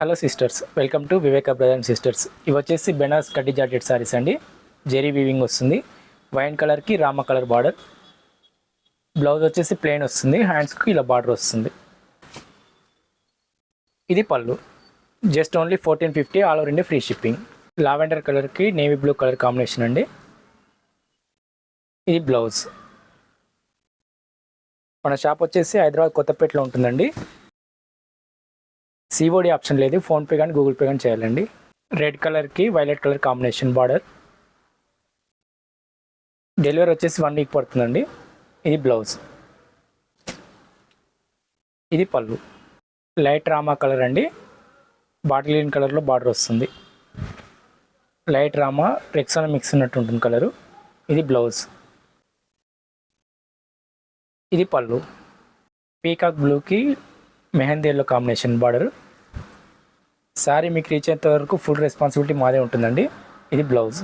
Hello sisters welcome to Viveka brother and sisters ఇవి వచ్చేసి బెనాస్ కడ్డీ జాకెట్ సారీస్ అండి. జెరీ వీవింగ్ వస్తుంది. వైన్ కలర్కి రామ కలర్ బార్డర్ బ్లౌజ్ వచ్చేసి ప్లెయిన్ వస్తుంది. హ్యాండ్స్కి ఇలా బార్డర్ వస్తుంది. ఇది పళ్ళు. Just only fourteen fifty all over India free shipping lavender కలర్కి నేవీ బ్లూ కలర్ కాంబినేషన్ అండి. ఇది బ్లౌజ్ మన షాప్ వచ్చేసి హైదరాబాద్ కొత్తపేటలో ఉంటుందండి. సిఓడి ఆప్షన్ లేదు. ఫోన్పే కానీ గూగుల్ పే కానీ చేయాలండి. రెడ్ కలర్కి violet colour combination border delivery వచ్చేసి వన్ వీక్ పడుతుందండి. ఇది బ్లౌజ్ ఇది పళ్ళు. లైట్ రామా కలర్ అండి. బాటిల్ గ్రీన్ కలర్లో బార్డర్ వస్తుంది. లైట్ రామా రెక్సన్ మిక్స్ ఉన్నట్టు ఉంటుంది కలరు ఇది బ్లౌజ్ ఇది పళ్ళు. పీకాక్ బ్లూకి మెహందీలో కాంబినేషన్ బార్డర్ శారీ మీకు రీచ్ అయ్యేంత వరకు ఫుల్ రెస్పాన్సిబిలిటీ మాదే ఉంటుందండి. ఇది బ్లౌజ్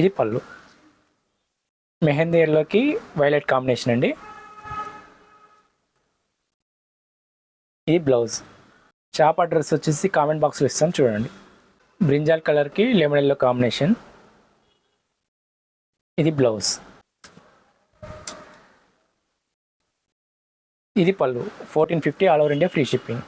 ఇది పళ్ళు. మెహందీ ఎల్లోకి వైలెట్ కాంబినేషన్ అండి. ఇది బ్లౌజ్ షాప్ అడ్రస్ వచ్చేసి కామెంట్ బాక్స్లో ఇస్తాను చూడండి. బ్రింజాల్ కలర్కి లెమన్ ఎల్లో కాంబినేషన్ ఇది బ్లౌజ్ ఇది పళ్ళు. Fourteen fifty all over India free shipping